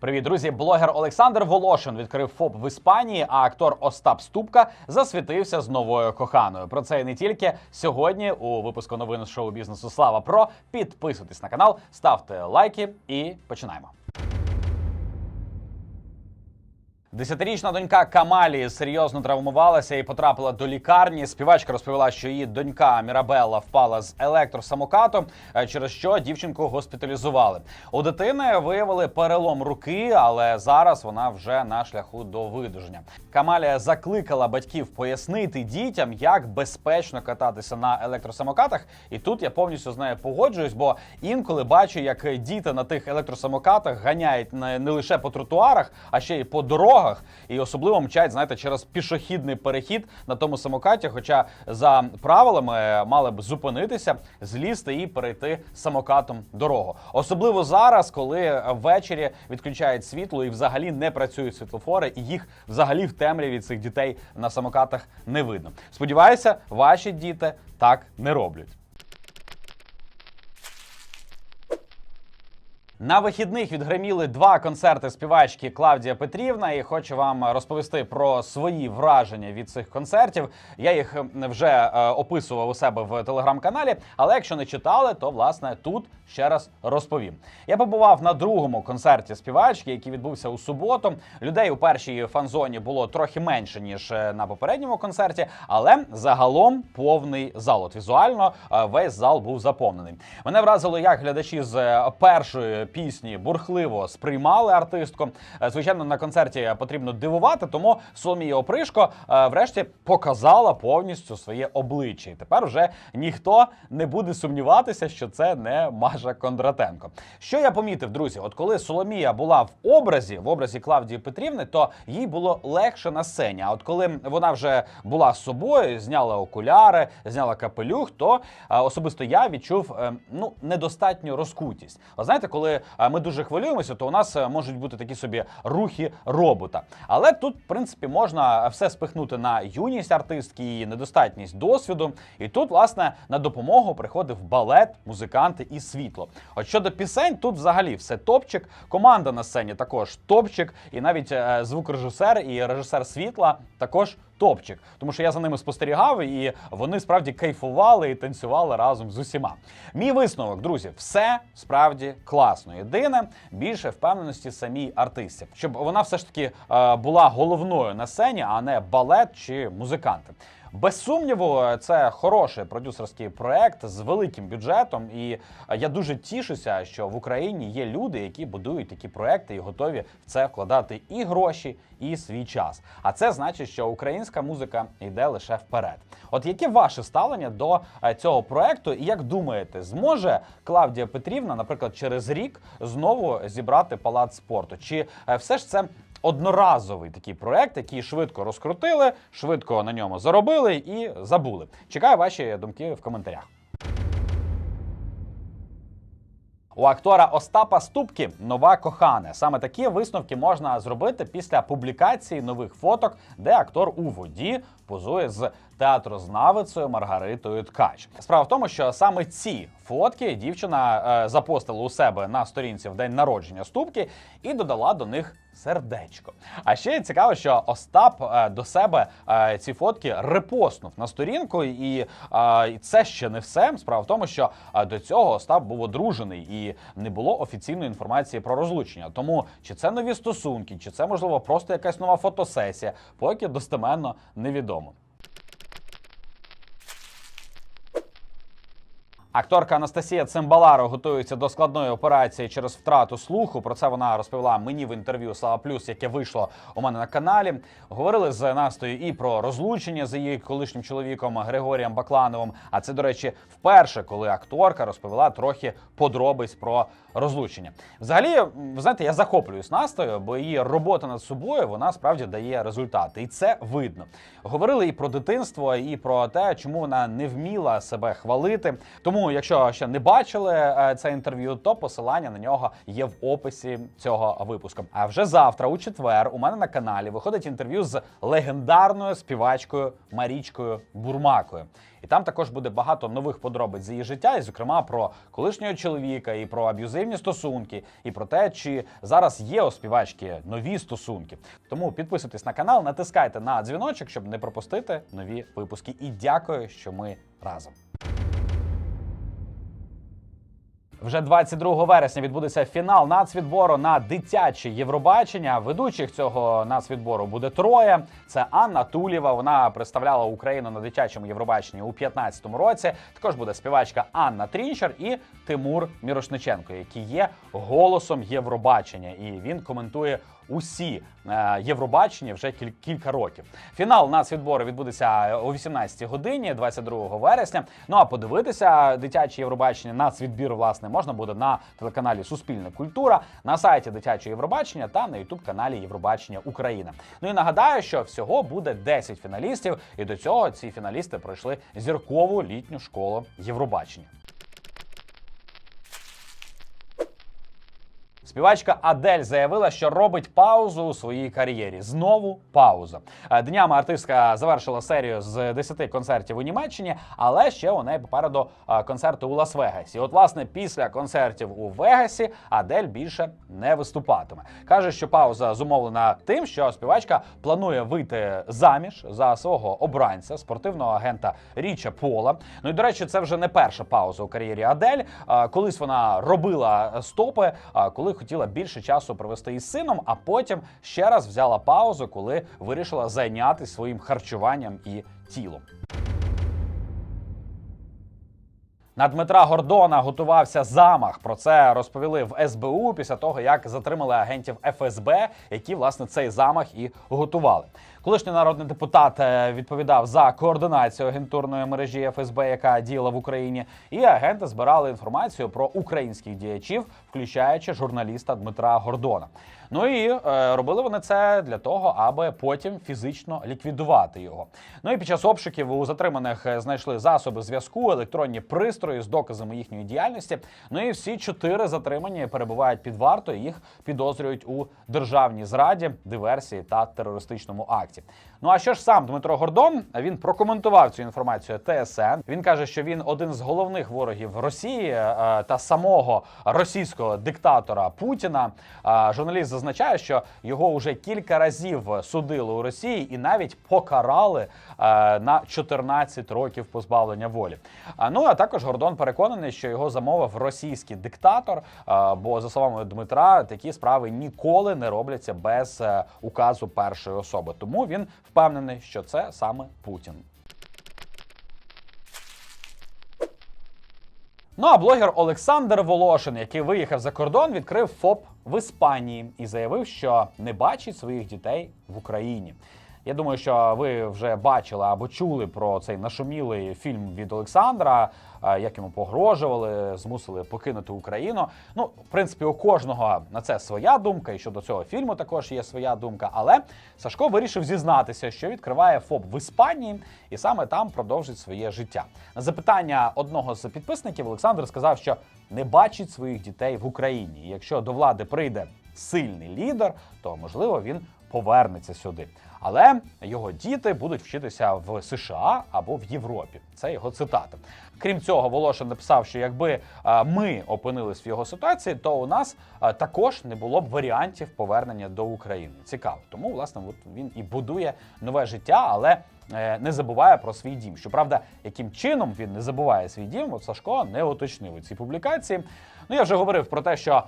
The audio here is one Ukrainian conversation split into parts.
Привіт, друзі! Блогер Олександр Волошин відкрив ФОП в Іспанії, а актор Остап Ступка засвітився з новою коханою. Про це і не тільки сьогодні у випуску новин шоу бізнесу Слава Про. Підписуйтесь на канал, ставте лайки і починаємо. Десятирічна донька Камалі серйозно травмувалася і потрапила до лікарні. Співачка розповіла, що її донька Мірабелла впала з електросамокату, е, через що дівчинку госпіталізували. У дитини виявили перелом руки, але зараз вона вже на шляху до видуження. Камалія закликала батьків пояснити дітям, як безпечно кататися на електросамокатах. І тут я повністю з нею погоджуюсь, бо інколи бачу, як діти на тих електросамокатах ганяють не лише по тротуарах, а ще й по дорогах. І особливо мчать, знаєте, через пішохідний перехід на тому самокаті. Хоча за правилами мали б зупинитися, злізти і перейти самокатом дорогу. Особливо зараз, коли ввечері відключають світло і взагалі не працюють світлофори, і їх взагалі в темряві цих дітей на самокатах не видно. Сподіваюся, ваші діти так не роблять. На вихідних відгриміли два концерти співачки Клавдія Петрівна, і хочу вам розповісти про свої враження від цих концертів. Я їх вже е, описував у себе в телеграм-каналі. Але якщо не читали, то власне тут ще раз розповім. Я побував на другому концерті співачки, який відбувся у суботу. Людей у першій фан-зоні було трохи менше ніж е, на попередньому концерті, але загалом повний зал. От візуально е, весь зал був заповнений. Мене вразило, як глядачі з першої пісні бурхливо сприймали артистку. Е, Звичайно, на концерті потрібно дивувати, тому Соломія Опришко е, врешті показала повністю своє обличчя. І тепер вже ніхто не буде сумніватися, що це не Маша Кондратенко. Що я помітив, друзі? От коли Соломія була в образі, в образі Клавдії Петрівни, то їй було легше на сцені. А от коли вона вже була з собою, зняла окуляри, зняла капелюх, то е, особисто я відчув ну недостатню розкутість. Ви знаєте, коли е, ми дуже хвилюємося, то у нас е, можуть бути такі собі рухи робота. Але тут, в принципі, можна все спихнути на юність артистки і недостатність досвіду. І тут, власне, на допомогу приходив балет, музиканти і світло. От щодо пісень, тут взагалі все топчик. Команда на сцені також топчик, і навіть е, звукорежисер і режисер світла також. Топчик, тому що я за ними спостерігав, і вони справді кайфували і танцювали разом з усіма. Мій висновок, друзі, все справді класно. Єдине більше впевненості самій артисті, щоб вона все ж таки е, була головною на сцені, а не балет чи музиканти. Без сумніву, це хороший продюсерський проект з великим бюджетом, і я дуже тішуся, що в Україні є люди, які будують такі проекти і готові в це вкладати і гроші, і свій час. А це значить, що українська музика йде лише вперед. От яке ваше ставлення до е, цього проекту, і як думаєте, зможе Клавдія Петрівна, наприклад, через рік знову зібрати палац спорту? Чи е, все ж це одноразовий такий проект, який швидко розкрутили, швидко на ньому заробили і забули. Чекаю ваші думки в коментарях. У актора Остапа Ступки нова кохана. Саме такі висновки можна зробити після публікації нових фоток, де актор у воді позує з театрознавицею Маргаритою Ткач. Справа в тому, що саме ці фотки дівчина е, запостила у себе на сторінці в день народження Ступки і додала до них сердечко. А ще цікаво, що Остап е, до себе е, ці фотки репостнув на сторінку, і е, це ще не все. Справа в тому, що е, до цього Остап був одружений і не було офіційної інформації про розлучення. Тому чи це нові стосунки, чи це можливо просто якась нова фотосесія, поки достеменно невідомо. Акторка Анастасія Цимбаларо готується до складної операції через втрату слуху. Про це вона розповіла мені в інтерв'ю Слава Плюс, яке вийшло у мене на каналі. Говорили з Настою і про розлучення з її колишнім чоловіком Григорієм Баклановим. А це, до речі, вперше, коли акторка розповіла трохи подробиць про розлучення. Взагалі, ви знаєте, я захоплююсь Настою, бо її робота над собою вона справді дає результати, і це видно. Говорили і про дитинство, і про те, чому вона не вміла себе хвалити. Тому Тому, якщо ще не бачили е, це інтерв'ю, то посилання на нього є в описі цього випуску. А вже завтра, у четвер, у мене на каналі виходить інтерв'ю з легендарною співачкою Марічкою Бурмакою. І там також буде багато нових подробиць з її життя, і зокрема про колишнього чоловіка, і про аб'юзивні стосунки, і про те, чи зараз є у співачки нові стосунки. Тому підписуйтесь на канал, натискайте на дзвіночок, щоб не пропустити нові випуски. І дякую, що ми разом. Вже 22 вересня відбудеться фінал нацвідбору на дитяче Євробачення. Ведучих цього нацвідбору буде троє. Це Анна Тулєва. Вона представляла Україну на дитячому Євробаченні у 2015 році. Також буде співачка Анна Трінчер і Тимур Мірошниченко, який є голосом Євробачення, і він коментує. Усі е, Євробачення вже кіль- кілька років. Фінал нацвідбору відбудеться о 18 годині, 22 вересня. Ну а подивитися дитяче Євробачення нацвідбір власне можна буде на телеканалі Суспільна культура, на сайті дитячого Євробачення та на Ютуб каналі Євробачення Україна. Ну і нагадаю, що всього буде 10 фіналістів, і до цього ці фіналісти пройшли зіркову літню школу Євробачення. Співачка Адель заявила, що робить паузу у своїй кар'єрі. Знову пауза. Е, Днями артистка завершила серію з 10 концертів у Німеччині, але ще у неї попереду е, концерти у Лас-Вегасі. От, власне, після концертів у Вегасі Адель більше не виступатиме. Каже, що пауза зумовлена тим, що співачка планує вийти заміж за свого обранця, спортивного агента Річа Пола. Ну і до речі, це вже не перша пауза у кар'єрі Адель. Е, Колись вона робила стопи, коли хотіла більше часу провести із сином, а потім ще раз взяла паузу, коли вирішила зайнятися своїм харчуванням і тілом. На Дмитра Гордона готувався замах. Про це розповіли в СБУ після того, як затримали агентів ФСБ, які власне цей замах і готували. Колишній народний депутат е, відповідав за координацію агентурної мережі ФСБ, яка діяла в Україні, і агенти збирали інформацію про українських діячів, включаючи журналіста Дмитра Гордона. Ну і е, робили вони це для того, аби потім фізично ліквідувати його. Ну і під час обшуків у затриманих е, знайшли засоби зв'язку, електронні пристрої з доказами їхньої діяльності. Ну і всі чотири затримані перебувають під вартою. Їх підозрюють у державній зраді, диверсії та терористичному акті. Ну а що ж сам Дмитро Гордон? Він прокоментував цю інформацію ТСН. Він каже, що він один з головних ворогів Росії е, та самого російського диктатора Путіна. Журналіст зазначає, що його вже кілька разів судили у Росії і навіть покарали е, на 14 років позбавлення волі. Ну а також Гордон переконаний, що його замовив російський диктатор. е, Бо за словами Дмитра, такі справи ніколи не робляться без указу першої особи. Тому він впевнений, що це саме Путін. Ну а блогер Олександр Волошин, який виїхав за кордон, відкрив ФОП в Іспанії і заявив, що не бачить своїх дітей в Україні. Я думаю, що ви вже бачили або чули про цей нашумілий фільм від Олександра, е, як йому погрожували, змусили покинути Україну. Ну, в принципі, у кожного на це своя думка, і щодо цього фільму також є своя думка. Але Сашко вирішив зізнатися, що відкриває ФОП в Іспанії і саме там продовжить своє життя. На запитання одного з підписників Олександр сказав, що не бачить своїх дітей в Україні. І якщо до влади прийде сильний лідер, то можливо він повернеться сюди. Але його діти будуть вчитися в США або в Європі. Це його цитата. Крім цього, Волошин написав, що якби е, ми опинились в його ситуації, то у нас е, також не було б варіантів повернення до України. Цікаво. Тому, власне, він і будує нове життя, але е, не забуває про свій дім. Щоправда, яким чином він не забуває свій дім, от Сашко не уточнив у цій публікації. Ну я вже говорив про те, що.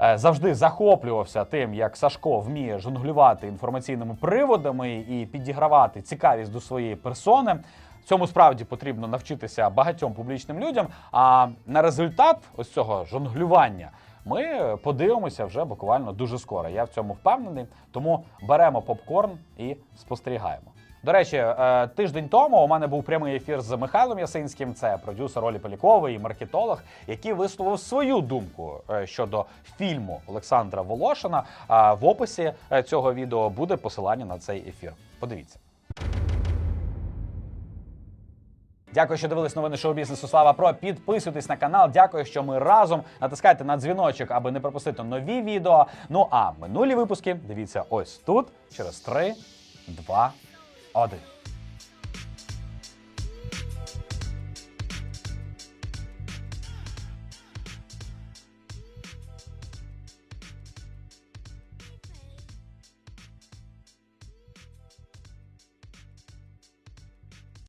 Е, Завжди захоплювався тим, як Сашко вміє жонглювати інформаційними приводами і підігравати цікавість до своєї персони. Цьому справді потрібно навчитися багатьом публічним людям. А на результат ось цього жонглювання ми подивимося вже буквально дуже скоро. Я в цьому впевнений. Тому беремо попкорн і спостерігаємо. До речі, е, тиждень тому у мене був прямий ефір з Михайлом Ясинським, це продюсер Олі Полікової, маркетолог, який висловив свою думку е, щодо фільму Олександра Волошина. А в описі е, цього відео буде посилання на цей ефір. Подивіться. Дякую, що дивились новини шоу бізнесу. Слава Про. Підписуйтесь на канал. Дякую, що ми разом. Натискайте на дзвіночок, аби не пропустити нові відео. Ну а минулі випуски дивіться ось тут через 3, 2, 1. 阿登。